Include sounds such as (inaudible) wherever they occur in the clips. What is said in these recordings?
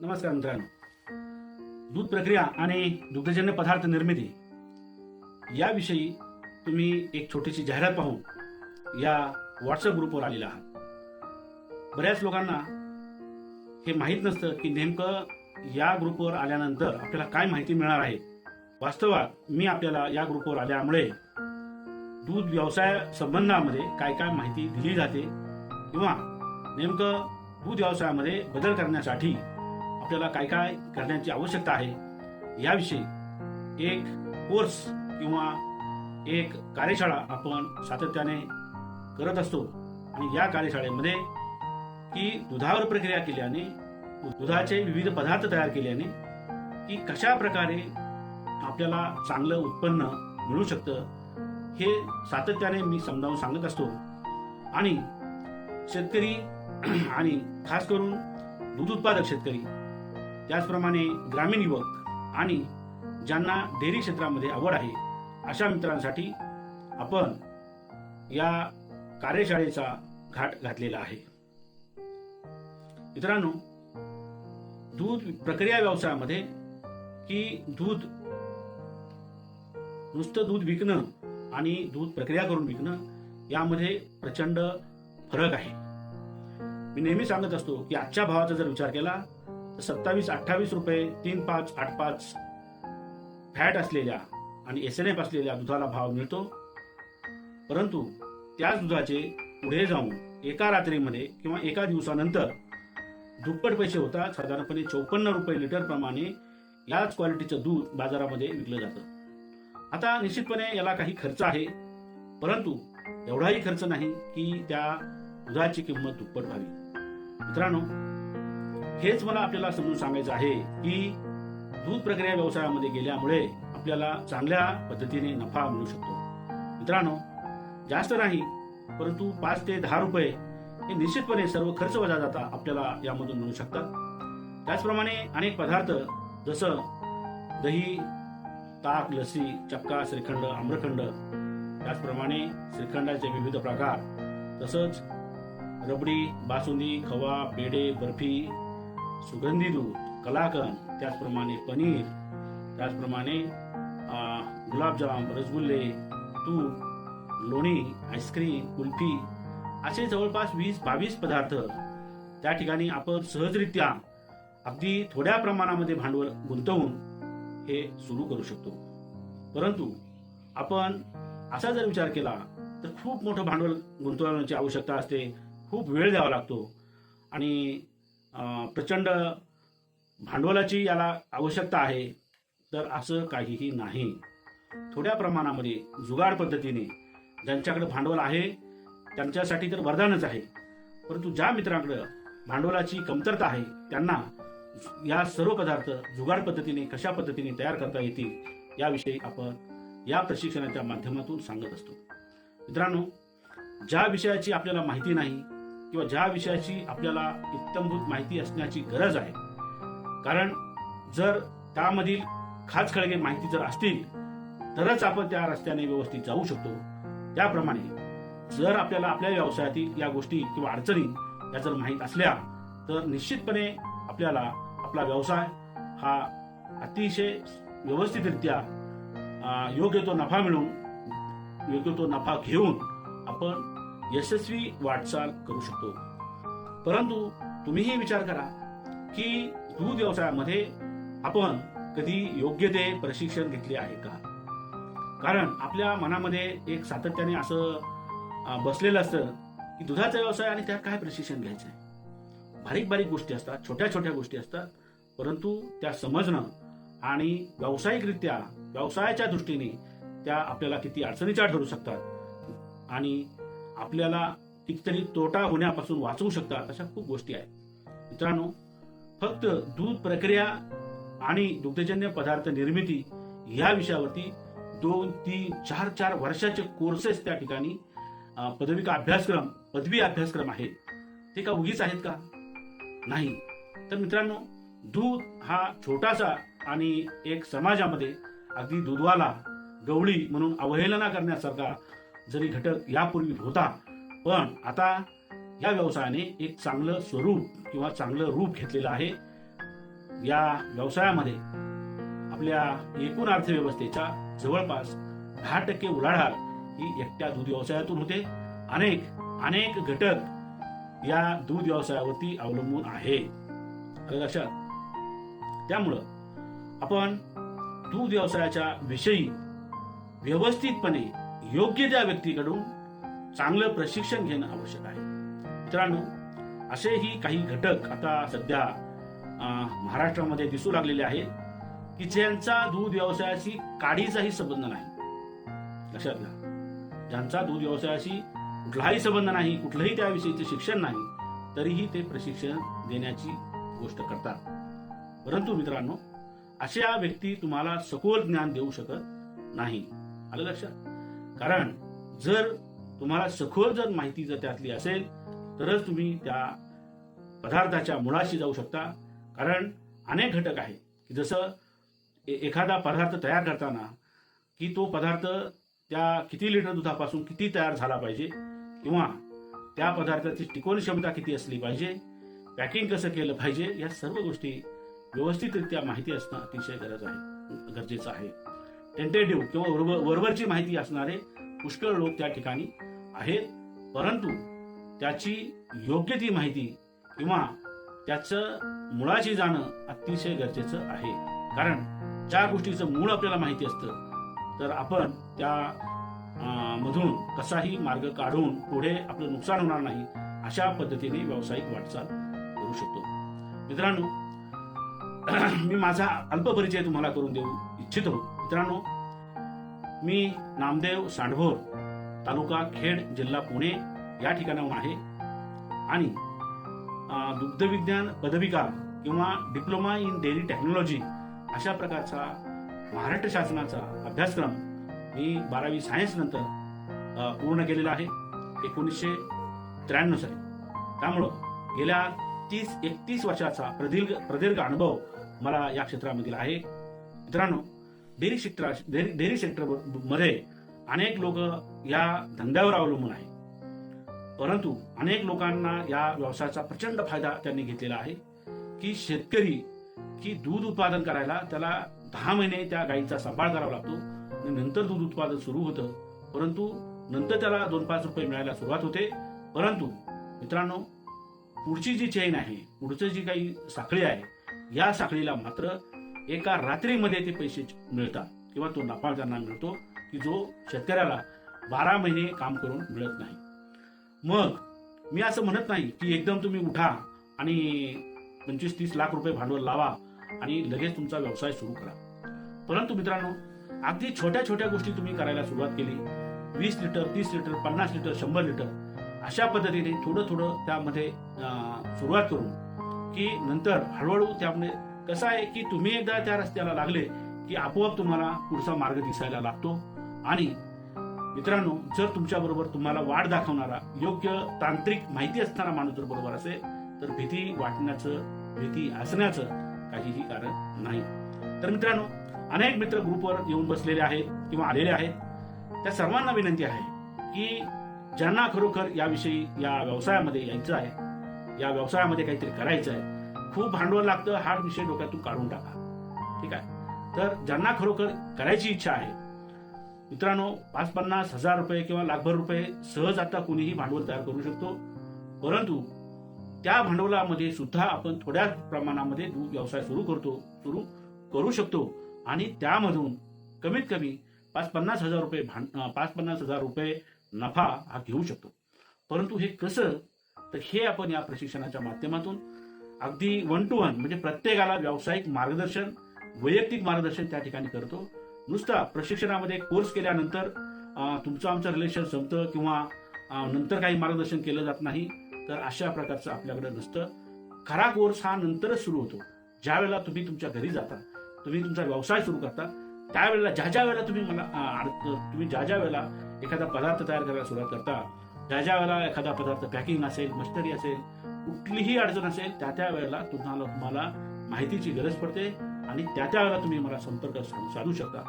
नमस्कार मित्रांनो. दूध प्रक्रिया आणि दुग्धजन्य पदार्थ निर्मिती याविषयी तुम्ही एक छोटीशी जाहिरात पाहून या व्हॉट्सअप ग्रुपवर आलेला आहात. बऱ्याच लोकांना हे माहीत नसतं की नेमकं या ग्रुपवर आल्यानंतर आपल्याला काय माहिती मिळणार आहे. वास्तवात मी आपल्याला या ग्रुपवर आल्यामुळे दूध व्यवसाय संबंधामध्ये काय काय माहिती दिली जाते किंवा नेमकं दूध व्यवसायामध्ये बदल करण्यासाठी आपल्याला काय काय करण्याची आवश्यकता आहे याविषयी एक कोर्स किंवा एक कार्यशाळा आपण सातत्याने करत असतो. आणि या कार्यशाळेमध्ये की दुधावर प्रक्रिया केल्याने दुधाचे विविध पदार्थ तयार केल्याने की कशा प्रकारे आपल्याला चांगलं उत्पन्न मिळू शकतं हे सातत्याने मी समजावून सांगत असतो. आणि शेतकरी आणि खास करून दूध उत्पादक शेतकरी त्याचप्रमाणे ग्रामीण युवक आणि ज्यांना डेअरी क्षेत्रामध्ये आवड आहे अशा मित्रांसाठी आपण या कार्यशाळेचा घाट घातलेला आहे. मित्रांनो दूध प्रक्रिया व्यवसायामध्ये की दूध नुसतं दूध विकणं आणि दूध प्रक्रिया करून विकणं यामध्ये प्रचंड फरक आहे. मी नेहमी सांगत असतो की आजच्या भावाचा जर विचार केला सत्तावीस अठ्ठावीस रुपये तीन पाच आठ पाच फॅट असलेल्या आणि एस एन एफ असलेल्या दुधाला भाव मिळतो. परंतु त्याच दुधाचे पुढे जाऊन एका रात्रीमध्ये किंवा एका दिवसानंतर दुप्पट पैसे होतात. साधारणपणे चौपन्न रुपये लिटरप्रमाणे याच क्वालिटीचं दूध बाजारामध्ये विकलं जातं. आता निश्चितपणे याला काही खर्च आहे परंतु एवढाही खर्च नाही की त्या दुधाची किंमत दुप्पट व्हावी. मित्रांनो हेच मला आपल्याला समजून सांगायचं आहे की दूध प्रक्रिया व्यवसायामध्ये गेल्यामुळे आपल्याला चांगल्या पद्धतीने नफा मिळू शकतो. मित्रांनो जास्त नाही परंतु पाच ते दहा रुपये हे निश्चितपणे सर्व खर्च वजा जाता आपल्याला यामधून मिळू शकतात. त्याचप्रमाणे अनेक पदार्थ जसं दही ताक लस्सी चक्का श्रीखंड आम्रखंड त्याचप्रमाणे श्रीखंडाचे विविध प्रकार तसंच रबडी बासुंदी खवा पेढे बर्फी सुगंधी दूध कलाकंद त्याचप्रमाणे पनीर त्याचप्रमाणे गुलाबजाम रसगुल्ले तूप लोणी आईस्क्रीम कुल्फी असे जवळपास वीस बावीस पदार्थ त्या ठिकाणी आपण सहजरित्या अगदी थोड्या प्रमाणामध्ये भांडवल गुंतवून हे सुरू करू शकतो. परंतु आपण असा जर विचार केला तर खूप मोठं भांडवल गुंतवण्याची आवश्यकता असते खूप वेळ द्यावा लागतो आणि प्रचंड भांडवलाची याला आवश्यकता आहे. तर असं काहीही नाही. थोड्या प्रमाणामध्ये जुगाड पद्धतीने ज्यांच्याकडे भांडवल आहे त्यांच्यासाठी तर वरदानच आहे. परंतु ज्या मित्रांकडे भांडवलाची कमतरता आहे त्यांना या सर्व पदार्थ जुगाड पद्धतीने कशा पद्धतीने तयार करता येतील याविषयी आपण या प्रशिक्षणाच्या माध्यमातून सांगत असतो. मित्रांनो ज्या विषयाची आपल्याला माहिती नाही किंवा ज्या विषयाची आपल्याला इत्तमभूत माहिती असण्याची गरज आहे. कारण जर त्यामधील खास खळगे माहिती जर असतील तरच आपण त्या रस्त्याने व्यवस्थित जाऊ शकतो. त्याप्रमाणे जर आपल्याला आपल्या व्यवसायातील या गोष्टी किंवा अडचणी या जर माहीत असल्या तर निश्चितपणे आपल्याला आपला व्यवसाय हा अतिशय व्यवस्थितरित्या योग्य तो नफा मिळून योग्य तो नफा घेऊन आपण यशस्वी वाटचाल करू शकतो. परंतु तुम्हीही विचार करा की दूध व्यवसायामध्ये आपण कधी योग्य ते प्रशिक्षण घेतले आहे का? कारण आपल्या मनामध्ये एक सातत्याने असं बसलेलं असतं की दुधाचा व्यवसाय आणि त्यात काय प्रशिक्षण घ्यायचं आहे बारीक बारीक गोष्टी असतात छोट्या छोट्या गोष्टी असतात परंतु त्या समजणं आणि व्यावसायिकरित्या व्यवसायाच्या दृष्टीने त्या आपल्याला किती अडचणीच्या ठरू शकतात आणि आपल्याला कितीतरी तोटा होण्यापासून वाचवू शकतात अशा खूप गोष्टी आहेत. मित्रांनो फक्त दूध प्रक्रिया आणि दुग्धजन्य पदार्थ निर्मिती या विषयावरती दोन तीन चार चार वर्षाचे कोर्सेस त्या ठिकाणी पदविका अभ्यासक्रम पदवी अभ्यासक्रम आहेत. ते का उगीच आहेत का? नाही. तर मित्रांनो दूध हा छोटासा आणि एक समाजामध्ये अगदी दूधवाला गवळी म्हणून अवहेलना करण्यासारखा जरी घटक यापूर्वी होता पण आता या व्यवसायाने एक चांगलं स्वरूप किंवा चांगलं रूप घेतलेलं आहे. या व्यवसायामध्ये आपल्या एकूण अर्थव्यवस्थेच्या जवळपास दहा टक्के उलाढाल ही एकट्या दूध व्यवसायातून होते. अनेक अनेक घटक या दूध व्यवसायावरती अवलंबून आहे. लक्षात? त्यामुळं आपण दूध व्यवसायाच्या विषयी व्यवस्थितपणे योग्य त्या व्यक्तीकडून चांगलं प्रशिक्षण घेणं आवश्यक आहे. मित्रांनो असेही काही घटक आता सध्या महाराष्ट्रामध्ये दिसू लागलेले आहेत की ज्यांचा दूध व्यवसायाशी काडीचाही संबंध नाही. लक्षात घ्या. ज्यांचा दूध व्यवसायाशी कुठलाही संबंध नाही कुठलंही त्याविषयीचे शिक्षण नाही तरीही ते प्रशिक्षण देण्याची गोष्ट करतात. परंतु मित्रांनो अशा व्यक्ती तुम्हाला सखोल ज्ञान देऊ शकत नाही. आलं लक्षात? कारण जर तुम्हाला सखोल जर माहिती जर त्यातली असेल तरच तुम्ही त्या पदार्थाच्या मुळाशी जाऊ शकता. कारण अनेक घटक आहेत की जसं ए- एखादा पदार्थ तयार करताना की तो पदार्थ त्या किती लिटर दुधापासून किती तयार झाला पाहिजे किंवा त्या पदार्थाची टिकवण क्षमता किती असली पाहिजे पॅकिंग कसं केलं पाहिजे या सर्व गोष्टी व्यवस्थितरित्या माहिती असणं अतिशय गरज आहे गरजेचं आहे. टेंटेटिव्ह किंवा वरवरची माहिती असणारे पुष्कळ लोक त्या ठिकाणी आहेत. परंतु त्याची योग्य ती माहिती किंवा त्याचं मुळाशी जाणं अतिशय गरजेचं आहे. कारण ज्या गोष्टीचं मूळ आपल्याला माहिती असतं तर आपण त्या मधून कसाही मार्ग काढून पुढे आपलं नुकसान होणार नाही अशा पद्धतीने व्यावसायिक वाटचाल करू शकतो. मित्रांनो (clears throat) मी माझा अल्प परिचय तुम्हाला करून देऊ इच्छितो. मित्रांनो मी नामदेव सांडभोर तालुका खेड जिल्हा पुणे या ठिकाणाहून आहे. आणि दुग्धविज्ञान पदविका किंवा डिप्लोमा इन डेअरी टेक्नॉलॉजी अशा प्रकारचा महाराष्ट्र शासनाचा अभ्यासक्रम मी बारावी सायन्स नंतर पूर्ण केलेला आहे. एकोणीसशे त्र्याण्णव साली. त्यामुळं गेल्या तीस एकतीस वर्षाचा प्रदीर्घ प्रदीर्घ अनुभव मला या क्षेत्रामधील आहे. मित्रांनो डेअरी क्षेत्र डेअरी डेअरी सेक्टरमध्ये अनेक लोक या धंद्यावर अवलंबून आहे. परंतु अनेक लोकांना या व्यवसायाचा प्रचंड फायदा त्यांनी घेतलेला आहे की शेतकरी की दूध उत्पादन करायला त्याला दहा महिने त्या गायीचा सांभाळ करावा लागतो आणि नंतर दूध उत्पादन सुरू होतं. परंतु नंतर त्याला दोन पाच रुपये मिळायला सुरुवात होते. परंतु मित्रांनो पुढची जी चेन आहे पुढचं जी काही साखळी आहे या साखळीला मात्र एका रात्रीमध्ये ते पैसे मिळतात. किंवा तो नफा त्यांना मिळतो की जो शेतकऱ्याला बारा महिने काम करून मिळत नाही. मग मी असं म्हणत नाही की एकदम तुम्ही उठा आणि पंचवीस तीस लाख रुपये भांडवल लावा आणि लगेच तुमचा व्यवसाय सुरू करा. परंतु मित्रांनो अगदी छोट्या छोट्या गोष्टी तुम्ही करायला सुरुवात केली. वीस लिटर तीस लिटर पन्नास लिटर शंभर लिटर अशा पद्धतीने थोडं थोडं त्यामध्ये सुरुवात करून की नंतर हळूहळू त्यामध्ये कसं आहे की तुम्ही एकदा त्या रस्त्याला लागले की आपोआप तुम्हाला पुढचा मार्ग दिसायला लागतो? आणि मित्रांनो जर तुमच्याबरोबर तुम्हाला वाट दाखवणारा योग्य तांत्रिक माहिती असणारा माणूस जर बरोबर असेल तर भीती वाटण्याचं भीती असण्याचं काहीही कारण नाही. तर मित्रांनो अनेक मित्र ग्रुपवर येऊन बसलेले आहेत किंवा आलेले आहेत. त्या सर्वांना विनंती आहे की ज्यांना खरोखर याविषयी या व्यवसायामध्ये यायचं आहे या व्यवसायामध्ये काहीतरी करायचं आहे खूप भांडवल लागतं हा विषय डोक्यातून काढून टाका. ठीक आहे? तर ज्यांना खरोखर करायची इच्छा आहे मित्रांनो पाच पन्नास हजार रुपये किंवा लाखभर रुपये सहज आता कोणीही भांडवल तयार करू शकतो. परंतु त्या भांडवलामध्ये सुद्धा आपण थोड्या प्रमाणामध्ये दूध व्यवसाय सुरू करतो सुरू करू शकतो. आणि त्यामधून कमीत कमी पाच पन्नास हजार रुपये भांड पाच पन्नास हजार रुपये नफा हा घेऊ शकतो. परंतु हे कसं? तर हे आपण या प्रशिक्षणाच्या माध्यमातून अगदी वन टू वन म्हणजे प्रत्येकाला व्यावसायिक मार्गदर्शन वैयक्तिक मार्गदर्शन त्या ठिकाणी करतो. नुसता प्रशिक्षणामध्ये कोर्स केल्यानंतर तुमचं आमचं रिलेशन संपतं किंवा नंतर काही मार्गदर्शन केलं जात नाही तर अशा प्रकारचं आपल्याकडे नसतं. खरा कोर्स हा नंतरच सुरू होतो. ज्या वेळेला तुम्ही तुमच्या घरी जाता तुम्ही तुमचा व्यवसाय सुरू करता त्यावेळेला ज्या ज्या वेळेला तुम्ही मला अड- तुम्ही ज्या ज्या वेळेला एखादा पदार्थ तयार करायला सुरुवात करता ज्या ज्या वेळेला एखादा पदार्थ पॅकिंग असेल मशनरी असेल कुठलीही अडचण असेल त्या त्या वेळेला तुम्हाला तुम्हाला माहितीची गरज पडते आणि त्या त्या वेळेला तुम्ही मला संपर्क साधू साधू शकता.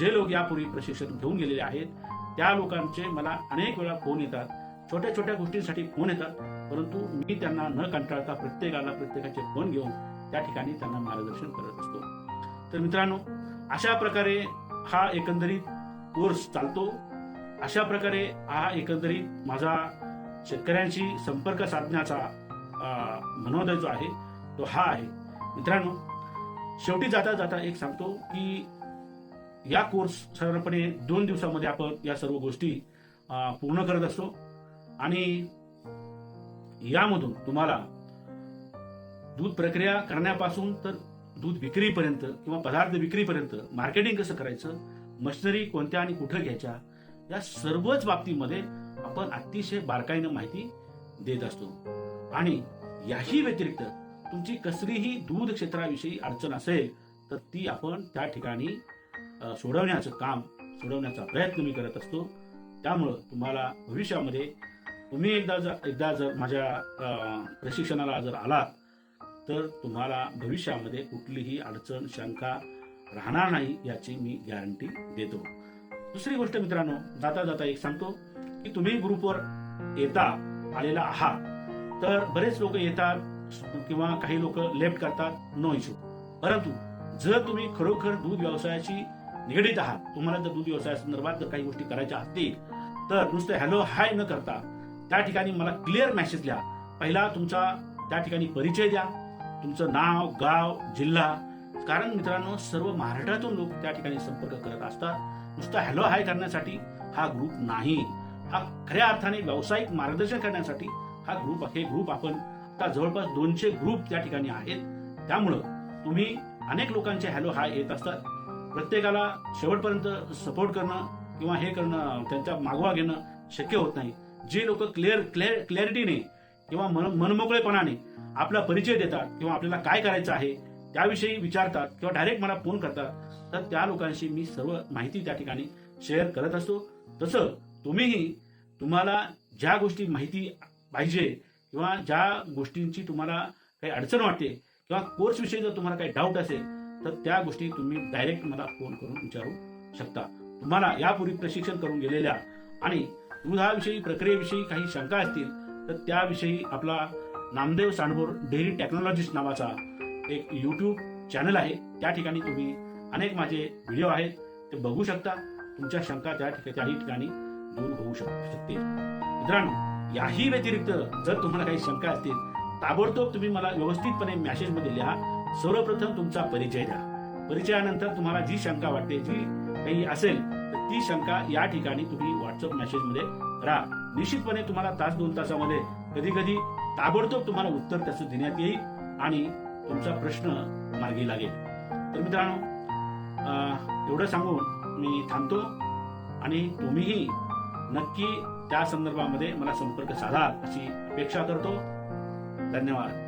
जे लोक यापूर्वी प्रशिक्षण घेऊन गेलेले आहेत त्या लोकांचे मला अनेक वेळा फोन येतात. छोट्या छोट्या गोष्टींसाठी फोन येतात परंतु मी त्यांना न कंटाळता प्रत्येकाला प्रत्येकाचे फोन घेऊन त्या ठिकाणी त्यांना मार्गदर्शन करत असतो. तर मित्रांनो अशा प्रकारे हा एकंदरीत कोर्स चालतो. अशा प्रकारे हा एकंदरीत माझा शेतकऱ्यांशी संपर्क साधण्याचा मनोदय जो आहे तो हा आहे. मित्रांनो शेवटी जाता जाता एक सांगतो की या कोर्स साधारणपणे दोन दिवसामध्ये आपण या सर्व गोष्टी पूर्ण करत असतो. आणि यामधून तुम्हाला दूध प्रक्रिया करण्यापासून तर दूध विक्रीपर्यंत किंवा पदार्थ विक्रीपर्यंत मार्केटिंग कसं करायचं मशिनरी कोणत्या आणि कुठं घ्यायच्या या सर्वच बाबतीमध्ये आपण अतिशय बारकाईनं माहिती देत असतो. आणि याही व्यतिरिक्त तुमची कसलीही दूध क्षेत्राविषयी अडचण असेल तर ती आपण त्या ठिकाणी सोडवण्याचं काम सोडवण्याचा प्रयत्न मी करत असतो. त्यामुळं तुम्हाला भविष्यामध्ये तुम्ही एकदा जर एकदा जर माझ्या प्रशिक्षणाला जर आलात तर तुम्हाला भविष्यामध्ये कुठलीही अडचण शंका राहणार नाही याची मी गॅरंटी देतो. दुसरी गोष्ट मित्रांनो जाता जाता एक सांगतो की तुम्ही ग्रुपवर येता आलेला आहात तर बरेच लोक येतात किंवा काही लोक लेफ्ट करतात नो इश्यू परंतु जर तुम्ही खरोखर दूध व्यवसायाशी निगडीत आहात तुम्हाला जर दूध व्यवसायासंदर्भात जर काही गोष्टी करायच्या असतील तर नुसतं हॅलो हाय न करता त्या ठिकाणी मला क्लिअर मेसेज द्या पहिला तुमचा त्या ठिकाणी परिचय द्या. तुमचं नाव गाव जिल्हा. कारण मित्रांनो सर्व महाराष्ट्रातून लोक त्या ठिकाणी संपर्क करत असतात. नुसतं हॅलो हाय करण्यासाठी हा ग्रुप नाही. हा खऱ्या अर्थाने व्यावसायिक मार्गदर्शन करण्यासाठी हा ग्रुप हे ग्रुप आपण आता जवळपास दोनशे ग्रुप त्या ठिकाणी आहेत. त्यामुळं तुम्ही अनेक लोकांचे हॅलो हाय येत असतात. प्रत्येकाला शेवटपर्यंत सपोर्ट करणं किंवा हे करणं त्यांचा मागोवा घेणं शक्य होत नाही. जे लोक क्लिअर क्लिअर क्लॅरिटीने किंवा मन मनमोकळेपणाने आपला परिचय देतात किंवा आपल्याला काय करायचं आहे त्याविषयी विचारतात किंवा डायरेक्ट मला फोन करतात तर त्या लोकांशी मी सर्व माहिती त्या ठिकाणी शेअर करत असतो. तसं तुम्हीही तुम्हाला ज्या गोष्टी माहिती पाहिजे किंवा ज्या गोष्टींची तुम्हाला काही अडचण वाटते किंवा कोर्सविषयी जर तुम्हाला काही डाऊट असेल तर त्या गोष्टी तुम्ही डायरेक्ट मला फोन करून विचारू शकता. तुम्हाला यापूर्वी प्रशिक्षण करून गेलेल्या आणि दुधाविषयी प्रक्रियेविषयी काही शंका असतील तर त्याविषयी आपला नामदेव सांडभोर डेअरी टेक्नॉलॉजिस्ट नावाचा एक यूट्यूब चॅनल आहे. त्या ठिकाणी तुम्ही अनेक माझे व्हिडिओ आहेत. ते बघू शकता. तुमच्या शंका त्या ठिकाणी त्याही ठिकाणी दूर होऊ शक- शकते मित्रांनो याही व्यतिरिक्त जर तुम्हाला काही शंका असतील ताबडतोब तुम्ही मला व्यवस्थितपणे मेसेजमध्ये लिहा. सर्वप्रथम तुमचा परिचय द्या. परिचयानंतर तुम्हाला जी शंका वाटते जी काही असेल तर ती शंका या ठिकाणी तुम्ही व्हॉट्सअप मेसेजमध्ये राहा. निश्चितपणे तुम्हाला तास दोन तासामध्ये कधी कधी ताबडतोब तुम्हाला उत्तर त्याचं देण्यात येईल आणि तुमचा प्रश्न मार्गी लागेल. तर मित्रांनो एवढं सांगून मी थांबतो आणि तुम्हीही नक्की त्या संदर्भामध्ये मला संपर्क साधा अशी अपेक्षा करतो. धन्यवाद.